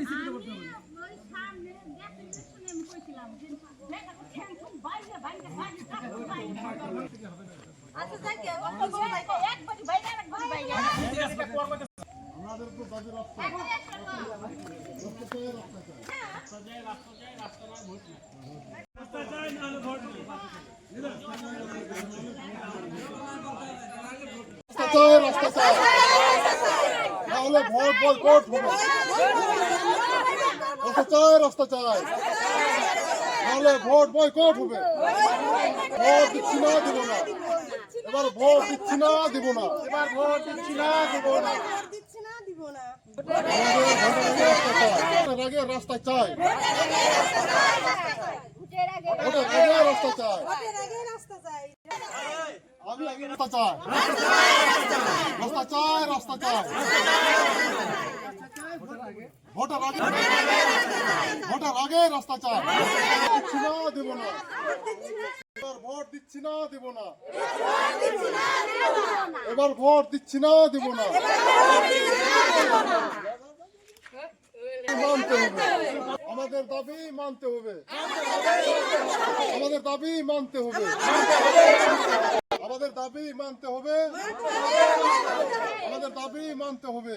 ওই সামনে গ্যাসের পেছনে আমি কইছিলাম যে দেখা তো ঠ্যাং ঠুং বাইরে বাইরে বাইরে টাকা বাইরে। আচ্ছা যাই গে একবারই বাইরে একবারই বাইরে। আমাদের তো দাবি রাস্তা। রাস্তা চাই রাস্তা চাই নাহলে ভোট হবে। চাই চাই ভোট হবে। ভোট দিচ্ছি না দিব না। এবার ভোট দিচ্ছি না দিব না। এবার ভোট দিচ্ছি না দিব না। দিচ্ছি না দিব না। ভোটের আগে রাস্তা চাই। ভোটের আগে রাস্তা চাই। ভোটের আগে রাস্তা চাই। আমি আগে রাস্তা চাই। রাস্তা চাই রাস্তা চাই। ভোটের আগে ভোটের আগে রাস্তা চাই। না, দেব না। ভোট দিচ্ছি না, দেব না। এবার ভোট দিচ্ছি না, দেব না। মানতে হবে। আমাদের দাবি মানতে হবে। আমাদের দাবি মানতে হবে। আমাদের দাবি মানতে হবে। আমাদের দাবি মানতে হবে।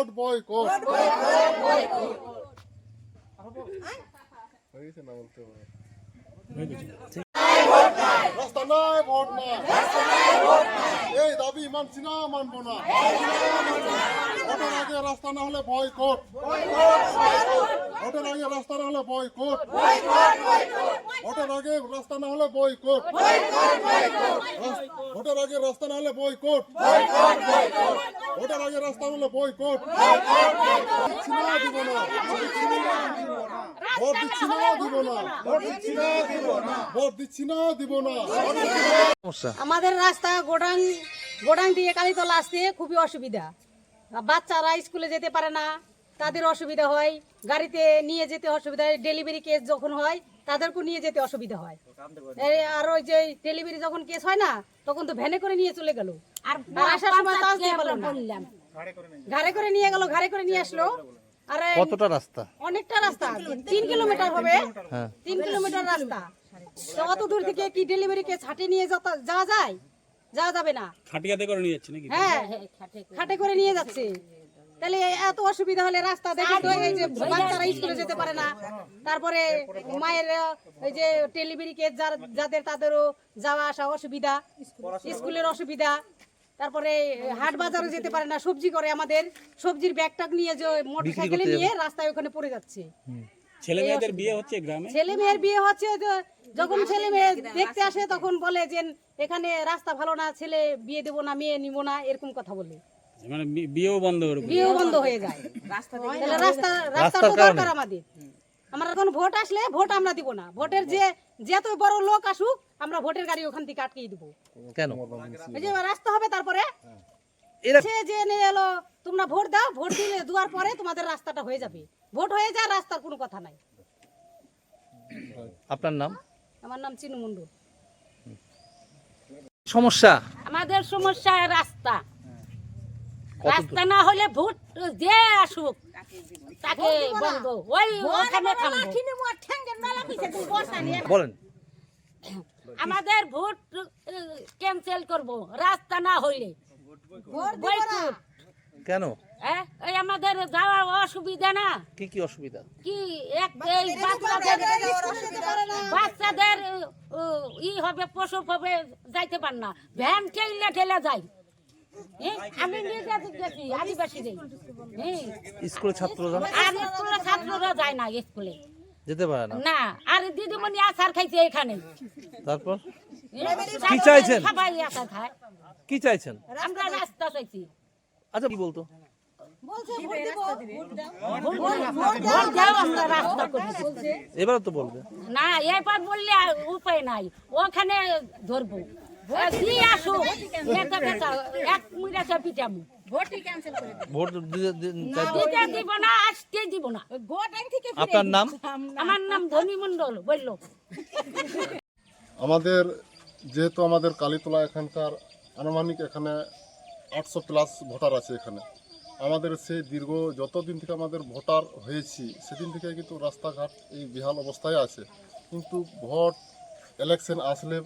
Vote boycott. হয়েছে না বলতে হবে? রাস্তা নাই ভোট নাই। এই দাবি মানছি না মানবো না। ভোটের আগে রাস্তা না হলে বয়কট। ভোটের আগে রাস্তা না হলে বয়কট। ভোটের আগে রাস্তা না হলে বয়কট। ভোটের আগে রাস্তা না হলে বয়কট ভোটের আগে রাস্তা হলে বয়কট দিচ্ছি না দিব না ভোট দিচ্ছি না দিব না ভোট দিচ্ছি না দিব না আমাদের রাস্তা গোডাং গোডাং দিয়ে কালীতলা আসতে খুবই অসুবিধা। বাচ্চারা স্কুলে যেতে পারে না তাদের অসুবিধা হয়। গাড়িতে নিয়ে যেতে অসুবিধা হয় ডেলিভারি কেস যখন হয় তাদেরকেও নিয়ে যেতে অসুবিধা হয়। আর ওই যে ডেলিভারি যখন কেস হয় না তখন তো ভ্যানে করে নিয়ে চলে গেল। আর আসার সময় তাও দিয়ে পেল না ঘাড়ে করে নিয়ে গেল ঘাড়ে করে নিয়ে আসলো। কতটা রাস্তা? অনেকটা রাস্তা। তিন কিলোমিটার হবে। হ্যাঁ। তিন কিলোমিটার রাস্তা। অত দূর থেকে কি ডেলিভারি কে ছাটে নিয়ে যত- যাওয়া যায়? যাওয়া যাবে না। খাটিয়াতে করে নিয়ে যাচ্ছে নাকি? হ্যাঁ খাটে করে নিয়ে যাচ্ছে। তাহলে এত অসুবিধা হলে রাস্তা দেখে তো এই যে বাচ্চারা স্কুলে যেতে পারে না। তারপরে মায়ের ওই যে ডেলিভারি কেস যাদের তাদেরও যাওয়া আসা অসুবিধা স্কুলের অসুবিধা। তারপরে হাট বাজারে যেতে পারে না সবজি করে আমাদের। সবজির ব্যাগটাক নিয়ে যে মোটর সাইকেলে নিয়ে রাস্তায় ওখানে পড়ে যাচ্ছে। ছেলে মেয়েদের বিয়ে হচ্ছে গ্রামে? ছেলে মেয়ের বিয়ে হচ্ছে যখন ছেলে মেয়ে দেখতে আসে তখন বলে যে এখানে রাস্তা ভালো না ছেলে বিয়ে দেবো না মেয়ে নিব না এরকম কথা বলে। মানে বিয়েও বন্ধ বিয়েও বন্ধ হয়ে যায়। তাহলে রাস্তা রাস্তা দরকার আমাদের। আমরা এখন ভোট আসলে ভোট আমরা দিব না। ভোটের যে যত বড় লোক আসুক আমরা ভোটের গাড়ি ওখান থেকে আটকে দিব। কেন? এই যে রাস্তা হবে তারপরে? সে যে নিয়ে এলো তোমরা ভোট দাও ভোট দিলে দেওয়ার পরে তোমাদের রাস্তাটা হয়ে যাবে। ভোট হয়ে যায় রাস্তার কোনো কথা নাই। আপনার নাম? আমার নাম চিনু মুন্ডু। সমস্যা? আমাদের সমস্যা রাস্তা। রাস্তা না হলে ভোট যে আসুক তাকে বলব ওই ওখানে বলেন। আমাদের ভোট ক্যান্সেল করব রাস্তা না হইলে। কেন? হ্যাঁ এই আমাদের যাওয়া অসুবিধা না। কি কি অসুবিধা? কি এক এই বাচ্চাদের ই হবে প্রসব হবে যাইতে পার না। ভ্যান ঠেলে ঠেলে যায়। আমি আদিবাসীদের হ্যাঁ। ছাত্ররা? আর স্কুলে ছাত্ররা যায় না স্কুলে। যেতে পারে না? না আর দিদিমণি খাইছে এখানে। তারপর? কি চাইছেন? সবাই আচার খায়। কি চাইছেন? আমরা রাস্তা চাইছি। আচ্ছা কি বলতো? এবার তো বলবে। না এবার বললে আর উপায় নাই। ওখানে ধরবো। আর কি আসুক নেতা ফেতা, এক মুড়াটা পিটামু ভোট দিতে- দি- চাইতে- দিতে দিব। না আসতে দিব না। আপনার নাম? আমার নাম ধনী মন্ডল বলল। আমাদের যেহেতু আমাদের কালীতলা এখানকার আনুমানিক এখানে আটশো প্লাস ভোটার আছে এখানে। আমাদের সেই দীর্ঘ যতদিন থেকে আমাদের ভোটার হয়েছি সেদিন থেকে কিন্তু রাস্তাঘাট এই বিহাল অবস্থায় আছে। কিন্তু ভোট ইলেকশন আসলে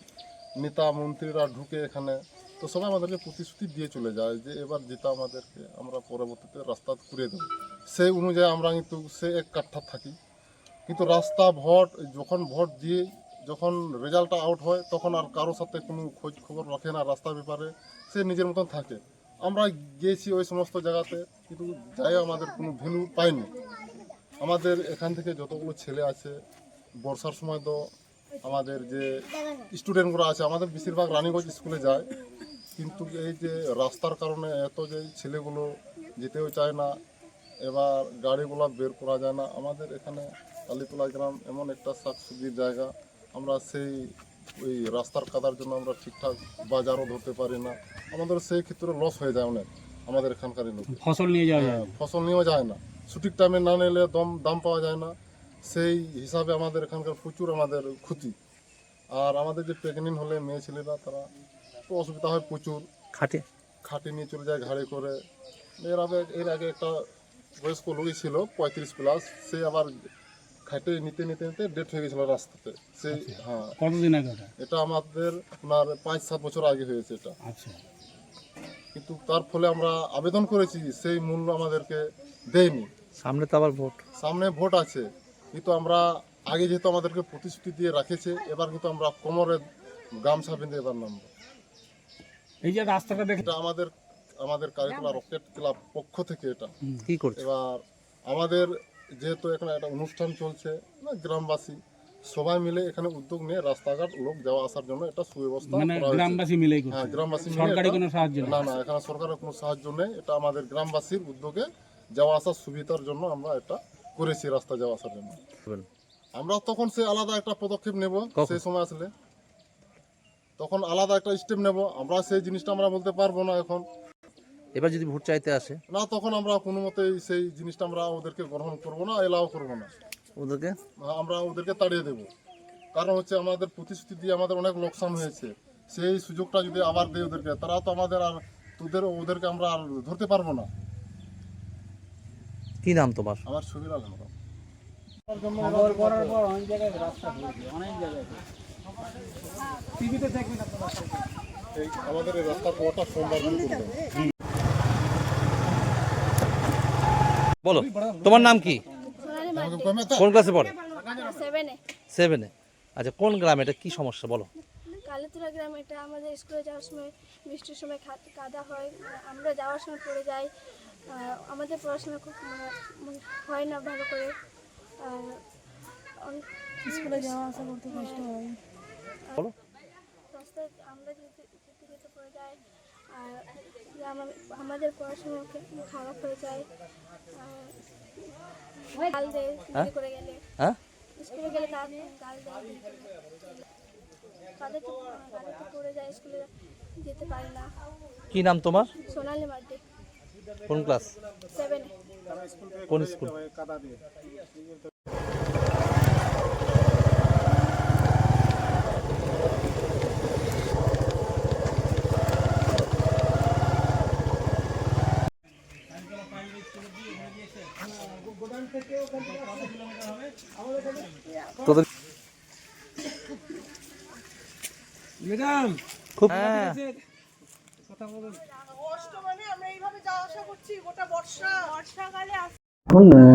নেতা মন্ত্রীরা ঢুকে এখানে, তো সবাই আমাদেরকে প্রতিশ্রুতি দিয়ে চলে যায় যে এবার যেটা আমাদেরকে আমরা পরবর্তীতে রাস্তা করে দেবো। সেই অনুযায়ী আমরা কিন্তু সে এক কাঠা থাকি। কিন্তু রাস্তা ভোট, যখন ভোট দিয়ে যখন রেজাল্টটা আউট হয়, তখন আর কারোর সাথে কোনো খোঁজ খবর রাখে না রাস্তার ব্যাপারে। সে নিজের মতন থাকে। আমরা গিয়েছি ওই সমস্ত জায়গাতে, কিন্তু যাই আমাদের কোনো ভ্যালু পাইনি। আমাদের এখান থেকে যতগুলো ছেলে আছে, বর্ষার সময় তো আমাদের যে স্টুডেন্টগুলো আছে আমাদের বেশিরভাগ রানীগঞ্জ স্কুলে যায়। কিন্তু এই যে রাস্তার কারণে এত যে ছেলেগুলো যেতেও চায় না এবার গাড়িগুলো বের করা যায় না। আমাদের এখানে কালীতলা গ্রাম এমন একটা শাকসবজির জায়গা। আমরা সেই ওই রাস্তার কাদার জন্য আমরা ঠিকঠাক বাজারও ধরতে পারি না। আমাদের সেই ক্ষেত্রে লস হয়ে যায় অনেক আমাদের এখানকার লোক। ফসল নিয়ে যায়। হ্যাঁ, ফসল নিয়েও যায় না। সঠিক টাইমে না নিলে দম দাম পাওয়া যায় না। সেই হিসাবে আমাদের এখানকার প্রচুর আমাদের ক্ষতি। আর আমাদের যে প্রেগনেন্ট হলে মেয়ে ছেলেরা তারা তো অসুবিধা হয় প্রচুর। খাটে? খাটে নিয়ে চলে যায় ঘাড়ে করে। এর আগে এর আগে একটা বয়স্ক লোকই ছিল পঁয়ত্রিশ প্লাস সে আবার খাটে নিতে নিতে নিতে ডেট হয়ে গেছিল রাস্তাতে। সেই হ্যাঁ। কতদিন আগে ওটা? এটা আমাদের আপনার পাঁচ সাত বছর আগে হয়েছে এটা। আচ্ছা। কিন্তু তার ফলে আমরা আবেদন করেছি সেই মূল্য আমাদেরকে দেয়নি। সামনে তো আবার ভোট। সামনে ভোট আছে। কিন্তু আমরা আগে যেহেতু আমাদেরকে প্রতিশ্রুতি দিয়ে রাখেছে এবার কিন্তু আমরা কোমরে গামছা বেঁধে এবার নামবো। এই যে রাস্তাটা দেখে আমাদের আমাদের কারিকুলা রকেট ক্লাব পক্ষ থেকে এটা। কি করছে? এবার আমাদের যেহেতু এখানে একটা অনুষ্ঠান চলছে না গ্রামবাসী সবাই মিলে এখানে উদ্যোগ নিয়ে রাস্তাঘাট লোক যাওয়া আসার জন্য এটা সুব্যবস্থা মানে করা হয়েছে। গ্রামবাসী মিলেই হ্যাঁ গ্রামবাসী মিলে সরকারি কোনো সাহায্য না না এখানে সরকারের কোনো সাহায্য নেই। এটা আমাদের গ্রামবাসীর উদ্যোগে যাওয়া আসার সুবিধার জন্য আমরা এটা করেছি রাস্তা যাওয়া আসার জন্য। আমরা তখন সে আলাদা একটা পদক্ষেপ নেব সেই সময় আসলে। তখন আলাদা একটা স্টেপ নেব আমরা সেই জিনিসটা আমরা বলতে পারব না এখন। এবার যদি ভোট চাইতে আসে? না তখন আমরা কোনো মতেই সেই জিনিসটা আমরা ওদেরকে গ্রহণ করব না এলাও করব না। ওদেরকে? আমরা ওদেরকে তাড়িয়ে দেব। কারণ হচ্ছে আমাদের প্রতিশ্রুতি দিয়ে আমাদের অনেক লোকসান হয়েছে। সেই সুযোগটা যদি আবার দেয় ওদেরকে তারা তো আমাদের আর তোদের ওদেরকে আমরা আর ধরতে পারব না। কি নাম তোমার? আমার লাগানো আমরা খবর করার পর অনেক জায়গায় রাস্তা অনেক জায়গায় টিভিতে দেখবেন আপনারা আমাদের এই রাস্তার কটা সোমবার বলো তোমার নাম কি? কোন ক্লাসে পড়ে? সেভেনে। সেভেনে। আচ্ছা কোন গ্রামে? এটা কি সমস্যা? বলো। কালীতলা গ্রাম এটা আমাদের স্কুলে যাওয়ার সময় বৃষ্টির সময় খা- কাদা হয়। আমরা যাওয়ার সময় পড়ে যাই। আমাদের পড়াশোনা খুব মানে, মানে হয় না ভালো করে। স্কুলে যাওয়া আসা করতে কষ্ট হয়। রাস্তায় আমরা যেতে যেতে যেতে পড়ে যাই। আর আমাদের পড়াশোনা খুব খারাপ হয়ে যায়। আর গাল দেয় করে গেলে। হ্যাঁ? স্কুলে গেলে গাল গাল দেয় কাদের তো কাদের তো পড়ে যায় স্কুলে যেতে পারি না। কি নাম তোমার? সোনালি মার্ডি কোন ক্লাস? কোন স্কুল? তোদের ম্যাডাম খুব হ্যাঁ। অষ্টমে আমরা এইভাবে যাওয়া আসা করছি গোটা বর্ষা বর্ষাকালে এখন আহ,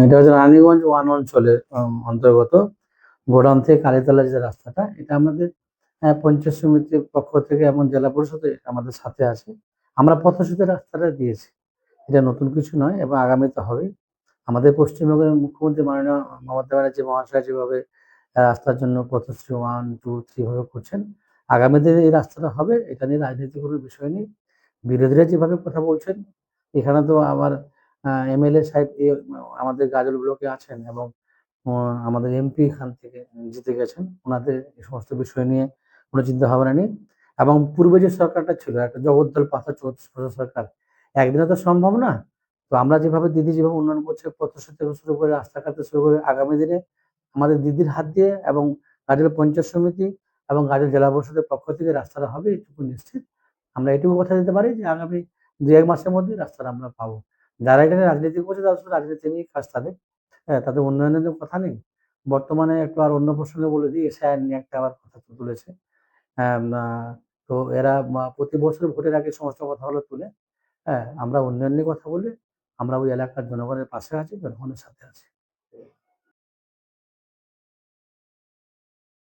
এটা হচ্ছে রানীগঞ্জ ওয়ান অঞ্চলের অন্তর্গত। গোডাউন থেকে কালীতলা যে রাস্তাটা এটা আমাদের আহ, পঞ্চায়েত সমিতির পক্ষ থেকে এবং জেলা পরিষদে আমাদের সাথে আছে। আমরা পথশ্রুতি রাস্তাটা দিয়েছি। এটা নতুন কিছু নয় এবং আগামীতে হবে আমাদের পশ্চিমবঙ্গের মুখ্যমন্ত্রী মাননীয় মমতা ব্যানার্জি মহাশয় যেভাবে রাস্তার জন্য পথশ্রী ওয়ান টু থ্রি ভাবে করছেন আগামী দিনে এই রাস্তাটা হবে এটা নিয়ে রাজনীতি কোনো বিষয় নেই। বিরোধীরা যেভাবে কথা বলছেন এখানে তো আবার এমএলএ সাহেব আমাদের গাজল ব্লকে আছেন এবং আমাদের এমপি এখান থেকে জিতে গেছেন। ওনাদের এই সমস্ত বিষয় নিয়ে কোনো চিন্তা ভাবনা নেই। এবং পূর্বে যে সরকারটা ছিল, একটা জগদ্দল পাথর চৌত্রিশ সরকার, একদিনে তো সম্ভব না। তো আমরা যেভাবে দিদি যেভাবে উন্নয়ন করছে, পথশ্রী থেকে শুরু করে রাস্তাঘাট শুরু করে আগামী দিনে আমাদের দিদির হাত দিয়ে এবং গাজল পঞ্চায়েত সমিতি এবং গাজল জেলা পরিষদের পক্ষ থেকে রাস্তাটা হবে, এটুকু নিশ্চিত। আমরা এটুকু কথা দিতে পারি যে আগামী দু এক মাসের মধ্যেই রাস্তাটা আমরা পাবো। যারা এখানে রাজনীতি করছে তারা শুধু রাজনীতি কাজ তাদের। হ্যাঁ তাদের উন্নয়নের কথা নেই। বর্তমানে একটু আর অন্য প্রসঙ্গে বলে দিই এসআই নিয়ে একটা আবার কথা তুলেছে। আম, তো এরা প্রতি বছর ভোটের আগে সমস্ত কথাগুলো তুলে। হ্যাঁ আমরা উন্নয়ন নিয়ে কথা বলি আমরা ওই এলাকার জনগণের পাশে আছি জনগণের সাথে আছি।